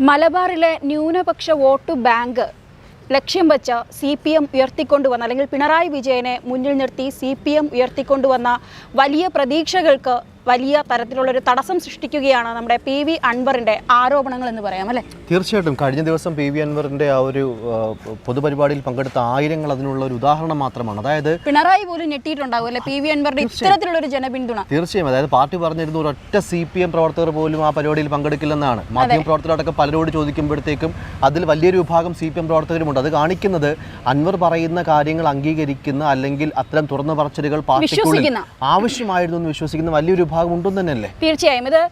മലബാറിലെ ന്യൂനപക്ഷ vote bank ലക്ഷ്യം വെച്ച് സി പി എം ഉയർത്തിക്കൊണ്ടുവന്ന അല്ലെങ്കിൽ പിണറായി വിജയനെ മുന്നിൽ നിർത്തി സി പി എം ഉയർത്തിക്കൊണ്ടുവന്ന വലിയ പ്രതീക്ഷകൾക്ക് വലിയ തരത്തിലുള്ള ഒരു തടസ്സം സൃഷ്ടിക്കുകയാണ് നമ്മുടെ പി വി അൻവറിന്റെ ആരോപണങ്ങൾ എന്ന് പറയാം അല്ലേ? തീർച്ചയായിട്ടും. കഴിഞ്ഞ ദിവസം പി വി അൻവറിന്റെ ആ ഒരു പൊതുപരിപാടിയിൽ പങ്കെടുത്ത ആയിരങ്ങൾ അതിനുള്ള ഒരു ഉദാഹരണം മാത്രമാണ്. അതായത് പിണറായി പോലും ഞെട്ടിയിട്ടുണ്ടാവും അല്ലേ? പി വി അൻവറിന്റെ ഇത്തരത്തിലുള്ള ഒരു ജനപിന്തുണ. തീർച്ചയായും. അതായത് പാർട്ടി പറഞ്ഞിരുന്ന ഒരൊറ്റ സി പി എം പ്രവർത്തകർ പോലും ആ പരിപാടിയിൽ പങ്കെടുക്കില്ലെന്നാണ്. മാധ്യമ പ്രവർത്തകരടക്കം പലരോട് ചോദിക്കുമ്പോഴത്തേക്കും അതിൽ വലിയൊരു വിഭാഗം സി പി എം പ്രവർത്തകരുമുണ്ട്. അത് കാണിക്കുന്നത് അൻവർ പറയുന്ന കാര്യങ്ങൾ അംഗീകരിക്കുന്ന അല്ലെങ്കിൽ അത്തരം തുറന്നു പറച്ചിലുകൾ പാർട്ടിക്കുള്ളിൽ. ആവശ്യമായിരുന്നു എന്ന് വിശ്വസിക്കുന്ന വലിയൊരു വിഭാഗം ഉണ്ടെന്ന് തന്നെയല്ലേ തീർച്ചയായും. ഇത്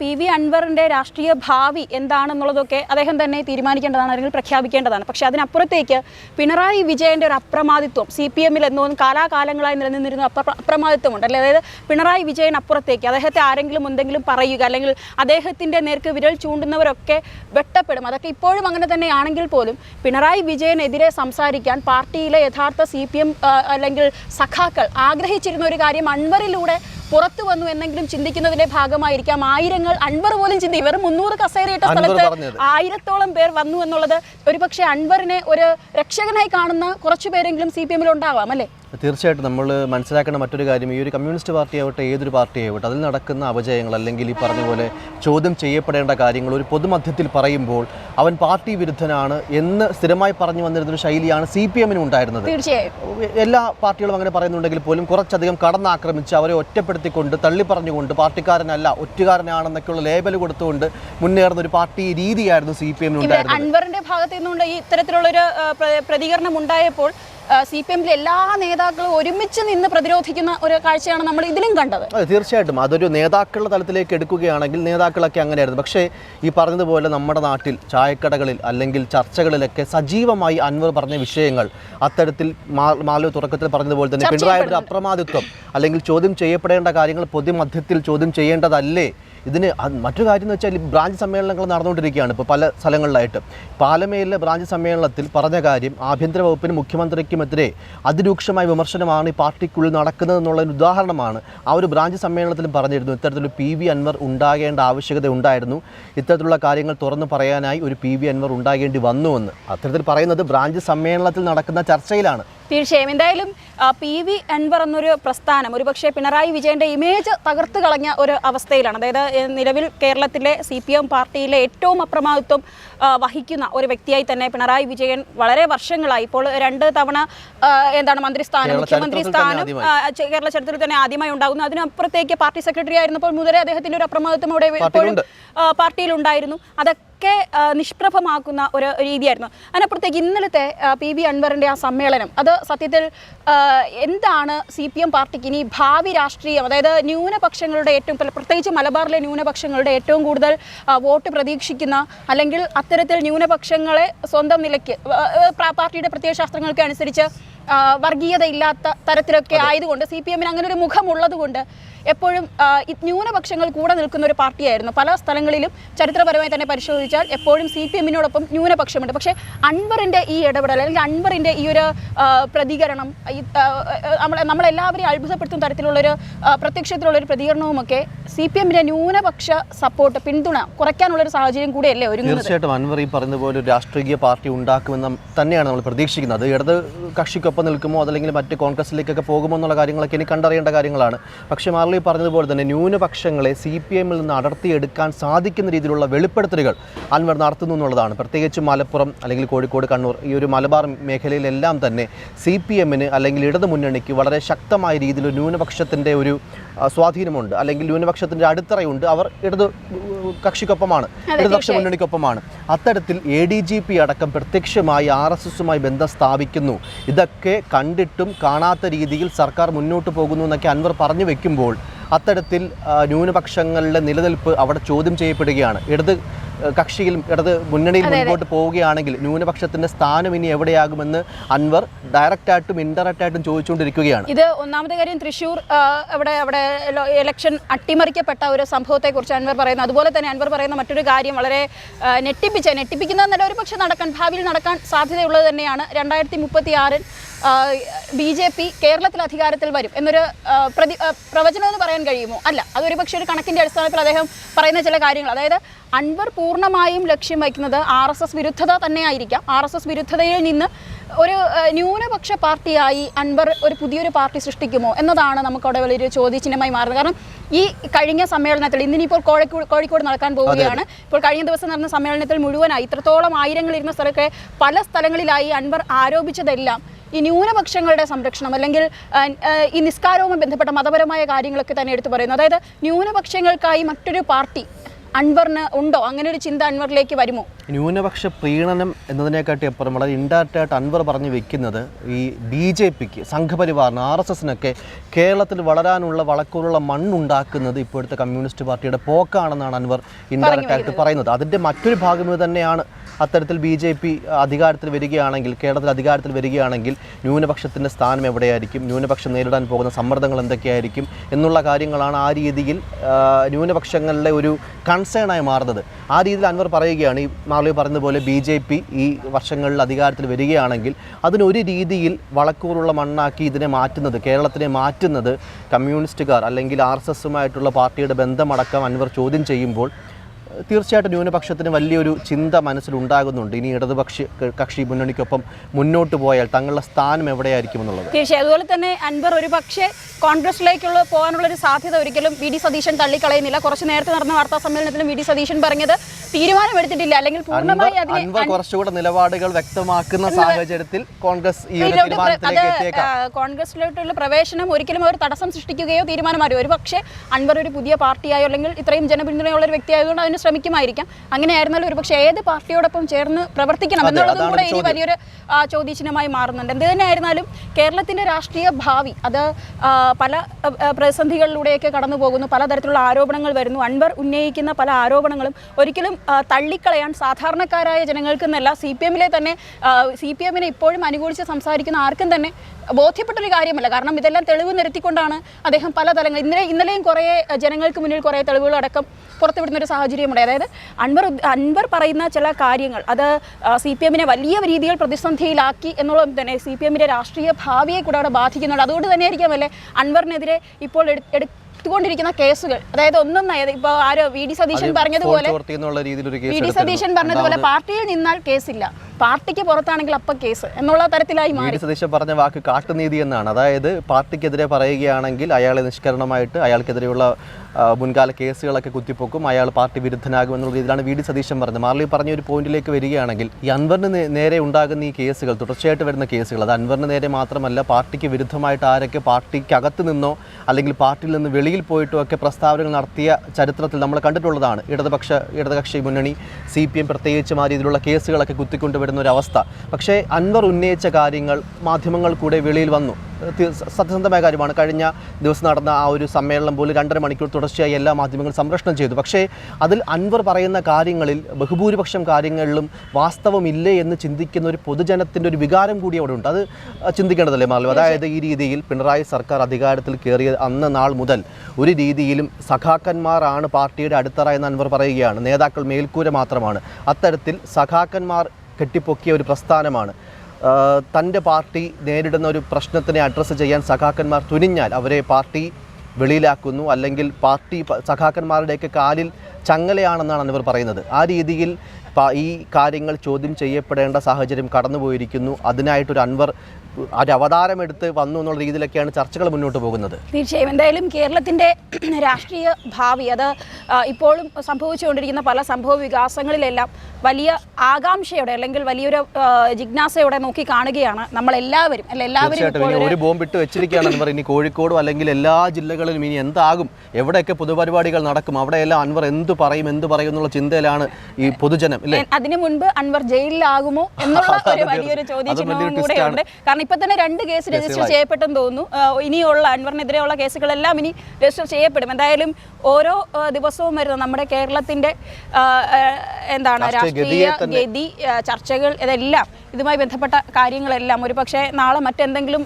പി വി അൻവറിന്റെ രാഷ്ട്രീയ ഭാവി എന്താണെന്നുള്ളതൊക്കെ അദ്ദേഹം തന്നെ തീരുമാനിക്കേണ്ടതാണ് അല്ലെങ്കിൽ പ്രഖ്യാപിക്കേണ്ടതാണ്. പക്ഷേ അതിനപ്പുറത്തേക്ക് പിണറായി വിജയന്റെ ഒരു അപ്രമാദിത്വം സി പി എമ്മിൽ എന്തോന്നും കാലാകാലങ്ങളായി നിലനിന്നിരുന്ന അപ്ര അപ്രമാദിത്വമുണ്ട്. അല്ലെ? അതായത് പിണറായി വിജയൻ അപ്പുറത്തേക്ക് അദ്ദേഹത്തെ ആരെങ്കിലും എന്തെങ്കിലും പറയുക അല്ലെങ്കിൽ അദ്ദേഹത്തിന്റെ നേർക്ക് വിരൽ ചൂണ്ടുന്നവരൊക്കെ വെട്ടപ്പെടും. അതൊക്കെ ഇപ്പോഴും അങ്ങനെ തന്നെയാണെങ്കിൽ പോലും പിണറായി വിജയനെതിരെ സംസാരിക്കാൻ പാർട്ടിയിലെ യഥാർത്ഥ സി പി എം അല്ലെങ്കിൽ സഖാക്കൾ ആഗ്രഹിച്ചിരുന്ന ഒരു കാര്യം അൻവറിലൂടെ പുറത്തു വന്നു എന്നെങ്കിലും ചിന്തിക്കുന്നതിന്റെ ഭാഗമായിരിക്കാം. ആയിരങ്ങൾ അൻവർ പോലും ചിന്തി. വെറും മുന്നൂറ് കസേരയിട്ട സ്ഥലത്ത് ആയിരത്തോളം പേർ വന്നു എന്നുള്ളത് ഒരുപക്ഷെ അൻവറിനെ ഒരു രക്ഷകനായി കാണുന്ന കുറച്ചു പേരെങ്കിലും സി പി എമ്മിൽ ഉണ്ടാവാം അല്ലേ? തീർച്ചയായിട്ടും നമ്മൾ മനസ്സിലാക്കേണ്ട മറ്റൊരു കാര്യം ഈ ഒരു കമ്മ്യൂണിസ്റ്റ് പാർട്ടി ആവട്ടെ ഏതൊരു പാർട്ടി ആവട്ടെ അതിൽ നടക്കുന്ന അപജയങ്ങൾ അല്ലെങ്കിൽ ഈ പറഞ്ഞ പോലെ ചോദ്യം ചെയ്യപ്പെടേണ്ട കാര്യങ്ങൾ ഒരു പൊതുമധ്യത്തിൽ പറയുമ്പോൾ അവൻ പാർട്ടി വിരുദ്ധനാണ് എന്ന് സ്ഥിരമായി പറഞ്ഞു വന്നിരുന്ന ഒരു ശൈലിയാണ് സി പി എമ്മിനും ഉണ്ടായിരുന്നത്. തീർച്ചയായും. എല്ലാ പാർട്ടികളും അങ്ങനെ പറയുന്നുണ്ടെങ്കിൽ പോലും കുറച്ചധികം കടന്നാക്രമിച്ച് അവരെ ഒറ്റപ്പെടുത്തിക്കൊണ്ട് തള്ളി പറഞ്ഞുകൊണ്ട് പാർട്ടിക്കാരനല്ല ഒറ്റുകാരനാണെന്നൊക്കെയുള്ള ലേബൽ കൊടുത്തുകൊണ്ട് മുന്നേറുന്ന ഒരു പാർട്ടി രീതിയായിരുന്നു സി പി എമ്മിനുണ്ടായിരുന്നത് അൻവറിന്റെ ഭാഗത്തു നിന്നുകൊണ്ട് ഈ ഇത്തരത്തിലുള്ളൊരു ആ, പ്രതികരണം ഉണ്ടായപ്പോൾ സി പി എമ്മിലെ എല്ലാ നേതാക്കളും ഒരുമിച്ച് നിന്ന് പ്രതിരോധിക്കുന്ന ഒരു കാഴ്ചയാണ് നമ്മൾ ഇതിലും കണ്ടത്. അതെ തീർച്ചയായിട്ടും. അതൊരു നേതാക്കളുടെ തലത്തിലേക്ക് എടുക്കുകയാണെങ്കിൽ നേതാക്കളൊക്കെ അങ്ങനെയായിരുന്നു. പക്ഷേ ഈ പറഞ്ഞതുപോലെ നമ്മുടെ നാട്ടിൽ ചായക്കടകളിൽ അല്ലെങ്കിൽ ചർച്ചകളിലൊക്കെ സജീവമായി അൻവർ പറഞ്ഞ വിഷയങ്ങൾ അത്തരത്തിൽ മാലു തുടക്കത്തിൽ പറഞ്ഞതുപോലെ തന്നെ പിണറായിയുടെ അപ്രമാദിത്വം അല്ലെങ്കിൽ ചോദ്യം ചെയ്യപ്പെടേണ്ട കാര്യങ്ങൾ പൊതുമധ്യത്തിൽ ചോദ്യം ചെയ്യേണ്ടതല്ലേ ഇതിന് മറ്റൊരു കാര്യം എന്ന് വെച്ചാൽ ബ്രാഞ്ച് സമ്മേളനങ്ങൾ നടന്നുകൊണ്ടിരിക്കുകയാണ് ഇപ്പോൾ പല സ്ഥലങ്ങളിലായിട്ട്. പാലമേലിലെ ബ്രാഞ്ച് സമ്മേളനത്തിൽ പറഞ്ഞ കാര്യം ആഭ്യന്തര വകുപ്പിന് മുഖ്യമന്ത്രിക്കുമെതിരെ അതിരൂക്ഷമായ വിമർശനമാണ് ഈ പാർട്ടിക്കുള്ളിൽ നടക്കുന്നതെന്നുള്ളതിന് ഉദാഹരണമാണ് ആ ഒരു ബ്രാഞ്ച് സമ്മേളനത്തിലും പറഞ്ഞിരുന്നു. ഇത്തരത്തിലൊരു പി വി അൻവർ ഉണ്ടാകേണ്ട ആവശ്യകത ഉണ്ടായിരുന്നു. ഇത്തരത്തിലുള്ള കാര്യങ്ങൾ തുറന്നു പറയാനായി ഒരു പി വി അൻവർ ഉണ്ടാകേണ്ടി വന്നുവെന്ന് അത്തരത്തിൽ പറയുന്നത് ബ്രാഞ്ച് സമ്മേളനത്തിൽ നടക്കുന്ന ചർച്ചയിലാണ്. തീർച്ചയായും. എന്തായാലും പി വി അൻവർ എന്നൊരു പ്രസ്ഥാനം ഒരുപക്ഷെ പിണറായി വിജയന്റെ ഇമേജ് തകർത്ത് കളഞ്ഞ ഒരു അവസ്ഥയിലാണ്. അതായത് നിലവിൽ കേരളത്തിലെ സി പി എം പാർട്ടിയിലെ ഏറ്റവും അപ്രമാദിത്വം വഹിക്കുന്ന ഒരു വ്യക്തിയായി തന്നെ പിണറായി വിജയൻ വളരെ വർഷങ്ങളായി ഇപ്പോൾ രണ്ട് തവണ എന്താണ് മന്ത്രിസ്ഥാനം മുഖ്യമന്ത്രി സ്ഥാനം കേരള ചരിത്രത്തിൽ തന്നെ ആദ്യമായി ഉണ്ടാകുന്നു. അതിനപ്പുറത്തേക്ക് പാർട്ടി സെക്രട്ടറി ആയിരുന്നപ്പോൾ മുതലേ അദ്ദേഹത്തിന്റെ ഒരു അപ്രമാദിത്വം അവിടെ പാർട്ടിയിൽ ഉണ്ടായിരുന്നു അതൊക്കെ ആ, നിഷ്പ്രഭമാക്കുന്ന ഒരു രീതിയായിരുന്നു. അതിനപ്പുറത്തേക്ക് ഇന്നലത്തെ പി ബി അൻവറിന്റെ ആ സമ്മേളനം അത് സത്യത്തിൽ എന്താണ് സി പി എം പാർട്ടിക്ക് ഇനി ഭാവി രാഷ്ട്രീയം? അതായത് ന്യൂനപക്ഷങ്ങളുടെ ഏറ്റവും പ്ര- പ്രത്യേകിച്ച് മലബാറിലെ ന്യൂനപക്ഷങ്ങളുടെ ഏറ്റവും കൂടുതൽ വോട്ട് പ്രതീക്ഷിക്കുന്ന അല്ലെങ്കിൽ അത്തരത്തിൽ ന്യൂനപക്ഷങ്ങളെ സ്വന്തം നിലയ്ക്ക് പാർട്ടിയുടെ പ്രത്യേക ശാസ്ത്രങ്ങൾക്ക് അനുസരിച്ച് വർഗീയതയില്ലാത്ത വർഗീയത ഇല്ലാത്ത തരത്തിലൊക്കെ ആയതുകൊണ്ട് സി പി എമ്മിന് അങ്ങനെ ഒരു മുഖമുള്ളത് കൊണ്ട് എപ്പോഴും ന്യൂനപക്ഷങ്ങൾ കൂടെ നിൽക്കുന്ന ഒരു പാർട്ടിയായിരുന്നു. പല സ്ഥലങ്ങളിലും ചരിത്രപരമായി തന്നെ പരിശോധിച്ചാൽ എപ്പോഴും സി പി എമ്മിനോടൊപ്പം ന്യൂനപക്ഷമുണ്ട്. പക്ഷേ അൻവറിന്റെ ഈ ഇടപെടൽ അല്ലെങ്കിൽ അൻവറിന്റെ ഈ ഒരു പ്രതികരണം നമ്മൾ നമ്മളെല്ലാവരെയും അത്ഭുതപ്പെടുത്തുന്ന തരത്തിലുള്ളൊരു പ്രത്യക്ഷത്തിലുള്ളൊരു പ്രതികരണവുമൊക്കെ സി പി എമ്മിന്റെ ന്യൂനപക്ഷ സപ്പോർട്ട് പിന്തുണ കുറയ്ക്കാനുള്ളൊരു സാഹചര്യം കൂടിയല്ലേ ഒരുങ്ങുന്നത്? തീർച്ചയായിട്ടും അൻവർ ഈ പറയുന്ന പോലെ ഒരു രാഷ്ട്രീയ പാർട്ടി ഉണ്ടാക്കുമെന്ന് തന്നെയാണ് നമ്മൾ പ്രതീക്ഷിക്കുന്നത്. ഇടത് കക്ഷിക്കൊപ്പം നിൽക്കുമോ അതല്ലെങ്കിൽ മറ്റ് കോൺഗ്രസിലേക്കൊക്കെ പോകുമോ എന്നുള്ള കാര്യങ്ങളൊക്കെ ഇനി കണ്ടറിയേണ്ട കാര്യങ്ങളാണ്. പക്ഷേ മാർലി പറഞ്ഞതുപോലെ തന്നെ ന്യൂനപക്ഷങ്ങളെ സി പി എമ്മിൽ നിന്ന് അടർത്തിയെടുക്കാൻ സാധിക്കുന്ന രീതിയിലുള്ള വെളിപ്പെടുത്തലുകൾ അൻവർ നടത്തുന്നു എന്നുള്ളതാണ്. പ്രത്യേകിച്ച് മലപ്പുറം അല്ലെങ്കിൽ കോഴിക്കോട് കണ്ണൂർ ഈ ഒരു മലബാർ മേഖലയിലെല്ലാം തന്നെ സി പി എമ്മിന് അല്ലെങ്കിൽ ഇടതു മുന്നണിക്ക് വളരെ ശക്തമായ രീതിയിൽ ന്യൂനപക്ഷത്തിന്റെ ഒരു സ്വാധീനമുണ്ട്. അല്ലെങ്കിൽ ന്യൂനപക്ഷത്തിന്റെ അടിത്തറയുണ്ട്. അവർ ഇടത് കക്ഷിക്കൊപ്പമാണ്. ഇടതുപക്ഷ മുന്നണിക്കൊപ്പമാണ്. അത്തരത്തിൽ എ ഡി ജി പി അടക്കം പ്രത്യക്ഷമായി ആർ എസ് എസുമായി ബന്ധം സ്ഥാപിക്കുന്നു. ഇതൊക്കെ കണ്ടിട്ടും കാണാത്ത രീതിയിൽ സർക്കാർ മുന്നോട്ട് പോകുന്നു എന്നൊക്കെ അൻവർ പറഞ്ഞു വെക്കുമ്പോൾ അത്തരത്തിൽ ന്യൂനപക്ഷങ്ങളുടെ നിലനിൽപ്പ് അവിടെ ചോദ്യം ചെയ്യപ്പെടുകയാണ്. ഇടത് കക്ഷിയിൽ ഇടത് മുന്നണിയിൽ മുൻപോട്ട് പോവുകയാണെങ്കിൽ ന്യൂനപക്ഷത്തിന്റെ സ്ഥാനം ഇനി എവിടെയാകുമെന്ന് അൻവർ ഡയറക്റ്റ് ആയിട്ടും ഇൻഡയറക്റ്റ് ആയിട്ടും ചോദിച്ചുകൊണ്ടിരിക്കുകയാണ്. ഇത് ഒന്നാമത്തെ കാര്യം തൃശൂർ അവിടെ അവിടെ ഇലക്ഷൻ അട്ടിമറിക്കപ്പെട്ട ഒരു സംഭവത്തെക്കുറിച്ച് അൻവർ പറയുന്നു. അതുപോലെ തന്നെ അൻവർ പറയുന്ന മറ്റൊരു കാര്യം വളരെ ഞെട്ടിപ്പിച്ച ഞെട്ടിപ്പിക്കുന്നതെന്നല്ല ഒരു പക്ഷേ നടക്കാൻ ഭാവിയിൽ നടക്കാൻ സാധ്യതയുള്ളത് തന്നെയാണ്. രണ്ടായിരത്തി മുപ്പത്തി ആറിൽ ബി ജെ പി കേരളത്തിൽ അധികാരത്തിൽ വരും എന്നൊരു പ്രതി പ്രവചനം എന്ന് പറയാൻ കഴിയുമോ? അല്ല അതൊരു പക്ഷേ ഒരു കണക്കിന്റെ അടിസ്ഥാനത്തിൽ അദ്ദേഹം പറയുന്ന ചില കാര്യങ്ങൾ. അതായത് അൻവർ പൂർണമായും ലക്ഷ്യം വയ്ക്കുന്നത് ആർ എസ് എസ് വിരുദ്ധത തന്നെയായിരിക്കാം ആർ എസ് എസ് വിരുദ്ധതയിൽ നിന്ന് ഒരു ന്യൂനപക്ഷ പാർട്ടിയായി അൻവർ ഒരു പുതിയൊരു പാർട്ടി സൃഷ്ടിക്കുമോ എന്നതാണ് നമുക്കവിടെ വലിയൊരു ചോദ്യചിഹ്നമായി മാറുന്നത്. കാരണം ഈ കഴിഞ്ഞ സമ്മേളനത്തിൽ ഇന്നിനിപ്പോൾ കോഴിക്കോട് കോഴിക്കോട് നടക്കാൻ പോവുകയാണ്. ഇപ്പോൾ കഴിഞ്ഞ ദിവസം നടന്ന സമ്മേളനത്തിൽ മുഴുവനായി ഇത്രത്തോളം ആയിരങ്ങൾ ഇരുന്ന സ്ഥലത്തെ പല സ്ഥലങ്ങളിലായി അൻവർ ആരോപിച്ചതെല്ലാം ഈ ന്യൂനപക്ഷങ്ങളുടെ സംരക്ഷണം അല്ലെങ്കിൽ ഈ നിസ്കാരവുമായി ബന്ധപ്പെട്ട മതപരമായ കാര്യങ്ങളൊക്കെ തന്നെ എടുത്തു പറയുന്നു. അതായത് ന്യൂനപക്ഷങ്ങൾക്കായി മറ്റൊരു പാർട്ടി അൻവറിന് ഉണ്ടോ? അങ്ങനെ ഒരു ചിന്ത അൻവറിലേക്ക് വരുമോ? ന്യൂനപക്ഷ പ്രീണനം എന്നതിനെക്കാട്ടി അപ്പുറം വളരെ ഇൻഡയറക്റ്റ് ആയിട്ട് അൻവർ പറഞ്ഞു വെക്കുന്നത് ഈ ബി ജെ പിക്ക് സംഘപരിവാറിന് ആർ എസ് എസിനൊക്കെ കേരളത്തിൽ വളരാനുള്ള വളക്കൂറുള്ള മണ്ണുണ്ടാക്കുന്നത് ഇപ്പോഴത്തെ കമ്മ്യൂണിസ്റ്റ് പാർട്ടിയുടെ പോക്കാണെന്നാണ് അൻവർ ഇൻഡയറക്റ്റ് ആയിട്ട് പറയുന്നത്. അതിന്റെ മറ്റൊരു ഭാഗം ഇത് തന്നെയാണ്. അത്തരത്തിൽ ബി ജെ പി അധികാരത്തിൽ വരികയാണെങ്കിൽ കേരളത്തിൽ അധികാരത്തിൽ വരികയാണെങ്കിൽ ന്യൂനപക്ഷത്തിന്റെ സ്ഥാനം എവിടെയായിരിക്കും? ന്യൂനപക്ഷം നേരിടാൻ പോകുന്ന സമ്മർദ്ദങ്ങൾ എന്തൊക്കെയായിരിക്കും? എന്നുള്ള കാര്യങ്ങളാണ് ആ രീതിയിൽ ന്യൂനപക്ഷങ്ങളുടെ ന്യൂനപക്ഷങ്ങളിലെ ഒരു കൺസേൺ ആയി മാറുന്നത്. ആ രീതിയിൽ അൻവർ പറയുകയാണ് ഈ മാർലി പറഞ്ഞതുപോലെ ബി ജെ പി ഈ വർഷങ്ങളിൽ അധികാരത്തിൽ വരികയാണെങ്കിൽ അതിനൊരു രീതിയിൽ വളക്കൂറുള്ള മണ്ണാക്കി ഇതിനെ മാറ്റുന്നത് കേരളത്തിനെ മാറ്റുന്നത് കമ്മ്യൂണിസ്റ്റുകാർ അല്ലെങ്കിൽ ആർ എസ് എസുമായിട്ടുള്ള പാർട്ടിയുടെ ബന്ധമടക്കം അൻവർ ചോദ്യം ചെയ്യുമ്പോൾ തീർച്ചയായിട്ടും ന്യൂനപക്ഷത്തിന് വലിയൊരു ചിന്ത മനസ്സിലുണ്ടാകുന്നുണ്ട്. ഇനി ഇടതുപക്ഷ കക്ഷി മുന്നണിക്കൊപ്പം മുന്നോട്ട് പോയാൽ തങ്ങളുടെ സ്ഥാനം എവിടെയായിരിക്കും എന്നുള്ളത്? തീർച്ചയായും. അതുപോലെ തന്നെ അൻവർ ഒരു പക്ഷേ കോൺഗ്രസിലേക്കുള്ള പോകാനുള്ള ഒരു സാധ്യത ഒരിക്കലും വി ഡി സതീശൻ തള്ളിക്കളയുന്നില്ല. കുറച്ച് നേരത്തെ നടന്ന വാർത്താ സമ്മേളനത്തിലും വി ഡി സതീശൻ പറഞ്ഞത് തീരുമാനമെടുത്തിട്ടില്ല. അല്ലെങ്കിൽ പൂർണമായി അതിനെ കുറച്ചുകൂടെ നിലപാടുകൾ വ്യക്തമാക്കുന്ന സാഹചര്യത്തിൽ കോൺഗ്രസ് ഈ കോൺഗ്രസിലോട്ടുള്ള പ്രവേശനം ഒരിക്കലും ഒരു തടസ്സം സൃഷ്ടിക്കുകയോ തീരുമാനമായോ. ഒരു പക്ഷേ അൻവർ ഒരു പുതിയ പാർട്ടിയായോ അല്ലെങ്കിൽ ഇത്രയും ജനപിന്തുണയുള്ള ഒരു വ്യക്തിയായതുകൊണ്ട് അതിന് ശ്രമിക്കുമായിരിക്കാം. അങ്ങനെയായിരുന്നാലും ഒരു പക്ഷേ ഏത് പാർട്ടിയോടൊപ്പം ചേർന്ന് പ്രവർത്തിക്കണം എന്നുള്ളതും കൂടെ ഇനി വലിയൊരു ചോദ്യചിഹ്നമായി മാറുന്നുണ്ട്. എന്ത് തന്നെയായിരുന്നാലും കേരളത്തിന്റെ രാഷ്ട്രീയ ഭാവി അത് പല പ്രതിസന്ധികളിലൂടെയൊക്കെ കടന്നു പോകുന്നു പലതരത്തിലുള്ള ആരോപണങ്ങൾ വരുന്നു. അൻവർ ഉന്നയിക്കുന്ന പല ആരോപണങ്ങളും ഒരിക്കലും തള്ളിക്കളയാൻ സാധാരണക്കാരായ ജനങ്ങൾക്കെന്നല്ല സി പി എമ്മിലെ തന്നെ സി പി എമ്മിനെ ഇപ്പോഴും അനുകൂലിച്ച് സംസാരിക്കുന്ന ആർക്കും തന്നെ ബോധ്യപ്പെട്ടൊരു കാര്യമല്ല. കാരണം ഇതെല്ലാം തെളിവ് നിരത്തിക്കൊണ്ടാണ് അദ്ദേഹം പല തലങ്ങൾ ഇന്നലെ ഇന്നലെയും കുറേ ജനങ്ങൾക്ക് മുന്നിൽ കുറേ തെളിവുകളടക്കം പുറത്തുവിടുന്ന ഒരു സാഹചര്യമുണ്ട് അതായത് അൻവർ അൻവർ പറയുന്ന ചില കാര്യങ്ങൾ അത് സി പി എമ്മിനെ വലിയ രീതിയിൽ പ്രതിസന്ധിയിലാക്കി എന്നുള്ളത് തന്നെ സി പി എമ്മിന്റെ രാഷ്ട്രീയ ഭാവിയെ കൂടെ അവിടെ ബാധിക്കുന്നുണ്ട്. അതുകൊണ്ട് തന്നെ അല്ലേ അൻവറിനെതിരെ ഇപ്പോൾ എടു- എടുത്തുകൊണ്ടിരിക്കുന്ന കേസുകൾ. അതായത് ഒന്നും ഇപ്പോൾ ആരോ വി ഡി സതീശൻ പറഞ്ഞതുപോലെ വി ഡി സതീശൻ പറഞ്ഞതുപോലെ പാർട്ടിയിൽ നിന്നാൽ കേസില്ല. പാർട്ടിക്ക് പുറത്താണെങ്കിൽ അപ്പൊ കേസ് എന്നുള്ള തരത്തിലായി മാറി. സതീശൻ പറഞ്ഞ വാക്ക് കാട്ടുനീതി എന്നാണ്. അതായത് പാർട്ടിക്കെതിരെ പറയുകയാണെങ്കിൽ അയാളെ നിഷ്കരണമായിട്ട് അയാൾക്കെതിരെയുള്ള മുൻകാല കേസുകളൊക്കെ കുത്തിപ്പൊക്കും. അയാൾ പാർട്ടി വിരുദ്ധനാകും എന്നുള്ള രീതിയിലാണ് വി ഡി സതീശൻ പറഞ്ഞത്. മാർലി പറഞ്ഞ ഒരു പോയിന്റിലേക്ക് വരികയാണെങ്കിൽ ഈ അൻവറിന് നേരെ ഉണ്ടാകുന്ന ഈ കേസുകൾ തുടർച്ചയായിട്ട് വരുന്ന കേസുകൾ അത് അൻവറിന് നേരെ മാത്രമല്ല പാർട്ടിക്ക് വിരുദ്ധമായിട്ട് ആരൊക്കെ പാർട്ടിക്കകത്ത് നിന്നോ അല്ലെങ്കിൽ പാർട്ടിയിൽ നിന്ന് വെളിയിൽ പോയിട്ടോ ഒക്കെ പ്രസ്താവനകൾ നടത്തിയ ചരിത്രത്തിൽ നമ്മൾ കണ്ടിട്ടുള്ളതാണ്. ഇടതുപക്ഷ ഇടതുകക്ഷി മുന്നണി സി പി എം പ്രത്യേകിച്ചും ആ രീതിയിലുള്ള കേസുകളൊക്കെ കുത്തിക്കൊണ്ട് വരുന്ന ഒരു അവസ്ഥ പക്ഷേ അൻവർ ഉന്നയിച്ച കാര്യങ്ങൾ മാധ്യമങ്ങൾ കൂടെ വെളിയിൽ വന്നു. സത്യസന്ധമായ കാര്യമാണ്. കഴിഞ്ഞ ദിവസം നടന്ന ആ ഒരു സമ്മേളനം പോലും രണ്ടര മണിക്കൂർ തുടർച്ചയായി എല്ലാ മാധ്യമങ്ങളും സംരക്ഷണം ചെയ്തു. പക്ഷേ അതിൽ അൻവർ പറയുന്ന കാര്യങ്ങളിൽ ബഹുഭൂരിപക്ഷം കാര്യങ്ങളിലും വാസ്തവമില്ലേ എന്ന് ചിന്തിക്കുന്ന ഒരു പൊതുജനത്തിന്റെ ഒരു വികാരം കൂടി അവിടെ ഉണ്ട്. അത് ചിന്തിക്കേണ്ടതല്ലേ മാലു അതായത് ഈ രീതിയിൽ പിണറായി സർക്കാർ അധികാരത്തിൽ കയറിയ അന്ന് നാൾ മുതൽ ഒരു രീതിയിലും സഖാക്കന്മാരാണ് പാർട്ടിയുടെ അടിത്തറ എന്ന് അൻവർ പറയുകയാണ്. നേതാക്കൾ മേൽക്കൂര മാത്രമാണ്. അത്തരത്തിൽ സഖാക്കന്മാർ കെട്ടിപ്പൊക്കിയ ഒരു പ്രസ്ഥാനമാണ്. തന്റെ പാർട്ടി നേരിടുന്ന ഒരു പ്രശ്നത്തിനെ അഡ്രസ്സ് ചെയ്യാൻ സഖാക്കന്മാർ തുനിഞ്ഞാൽ അവരെ പാർട്ടി വെളിയിലാക്കുന്നു. അല്ലെങ്കിൽ പാർട്ടി സഖാക്കന്മാരുടെയൊക്കെ കാലിൽ ചങ്ങലയാണെന്നാണ് ഇവർ പറയുന്നത്. ആ രീതിയിൽ ഈ കാര്യങ്ങൾ ചോദ്യം ചെയ്യപ്പെടേണ്ട സാഹചര്യം കടന്നുപോയിരിക്കുന്നു. അതിനായിട്ടൊരു അൻവർ ഒരു അവതാരമെടുത്ത് വന്നു എന്നുള്ള രീതിയിലൊക്കെയാണ് ചർച്ചകൾ മുന്നോട്ട് പോകുന്നത്. തീർച്ചയായും. എന്തായാലും കേരളത്തിന്റെ രാഷ്ട്രീയ ഭാവി അത് ഇപ്പോഴും സംഭവിച്ചുകൊണ്ടിരിക്കുന്ന പല സംഭവ വികാസങ്ങളിലെല്ലാം വലിയ ആകാംക്ഷയോടെ അല്ലെങ്കിൽ വലിയൊരു ജിജ്ഞാസയോടെ നോക്കി കാണുകയാണ് നമ്മളെല്ലാവരും. അല്ല എല്ലാവരും അല്ലെ എല്ലാവരും ഒരു ബോംബ് ബോംബിട്ട് വെച്ചിരിക്കുകയാണ് അൻവർ ഇനി കോഴിക്കോടും അല്ലെങ്കിൽ എല്ലാ ജില്ലകളിലും ഇനി എന്താകും? എവിടെയൊക്കെ പൊതുപരിപാടികൾ നടക്കും? അവിടെയെല്ലാം അൻവർ എന്ത് പറയും എന്ത് പറയും എന്നുള്ള ചിന്തയിലാണ് ഈ പൊതുജനം അതിനു മുൻപ് അൻവർ ജയിലിലാകുമോ എന്നുള്ള ഒരു വലിയൊരു ചോദ്യം ചോദ്യചിഹ്നവും വലിയൊരു കൂടെ twist ഉണ്ട് കാരണം ഇപ്പൊ തന്നെ രണ്ട് കേസ് രജിസ്റ്റർ ചെയ്യപ്പെട്ടെന്ന് തോന്നുന്നു. ഇനിയുള്ള അൻവറിനെതിരെയുള്ള കേസുകളെല്ലാം ഇനി രജിസ്റ്റർ ചെയ്യപ്പെടും. എന്തായാലും ഓരോ ദിവസവും വരുന്ന നമ്മുടെ കേരളത്തിന്റെ എന്താണ് രാഷ്ട്രീയ ഗതി ചർച്ചകൾ ഇതെല്ലാം ഇതുമായി ബന്ധപ്പെട്ട കാര്യങ്ങളെല്ലാം ഒരു പക്ഷേ നാളെ മറ്റെന്തെങ്കിലും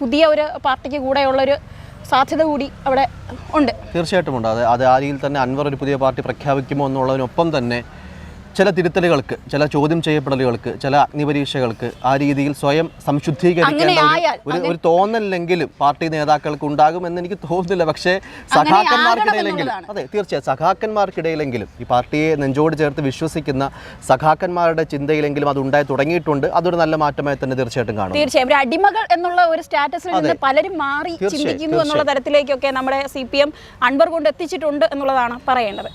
പുതിയ ഒരു പാർട്ടിക്ക് കൂടെയുള്ളൊരു സാധ്യത കൂടി അവിടെ ഉണ്ട്. തീർച്ചയായിട്ടും ഉണ്ട്. അത് അത് ആ രീതിയിൽ തന്നെ അൻവർ ഒരു പുതിയ പാർട്ടി പ്രഖ്യാപിക്കുമോ എന്നുള്ളതിനൊപ്പം തന്നെ ചില തിരുത്തലുകൾക്ക് ചില ചോദ്യം ചെയ്യപ്പെടലുകൾക്ക് ചില അഗ്നിപരീക്ഷകൾക്ക് ആ രീതിയിൽ സ്വയം സംശുദ്ധീകരിക്കേണ്ട ഒരു- ഒരു തോന്നലെങ്കിലും പാർട്ടി നേതാക്കൾക്ക് ഉണ്ടാകുമെന്ന് എനിക്ക് തോന്നുന്നില്ല. പക്ഷേ സഖാക്കന്മാർക്കിടയിലെങ്കിലും അതെ തീർച്ചയായും സഖാക്കന്മാർക്കിടയിലെങ്കിലും ഈ പാർട്ടിയെ നെഞ്ചോട് ചേർത്ത് വിശ്വസിക്കുന്ന സഖാക്കന്മാരുടെ ചിന്തയിലെങ്കിലും അത് ഉണ്ടായി തുടങ്ങിയിട്ടുണ്ട്. അതൊരു നല്ല മാറ്റമായി തന്നെ തീർച്ചയായിട്ടും കാണും തീർച്ചയായും. അടിമകൾ എന്നുള്ള ഒരു സ്റ്റാറ്റസിൽ നിന്ന് പലരും മാറി ചിന്തിക്കുന്നു എന്നുള്ള തരത്തിലേക്കൊക്കെ നമ്മുടെ സി പി എം അൻവർ കൊണ്ട് എത്തിച്ചിട്ടുണ്ട് എന്നുള്ളതാണ് പറയേണ്ടത്.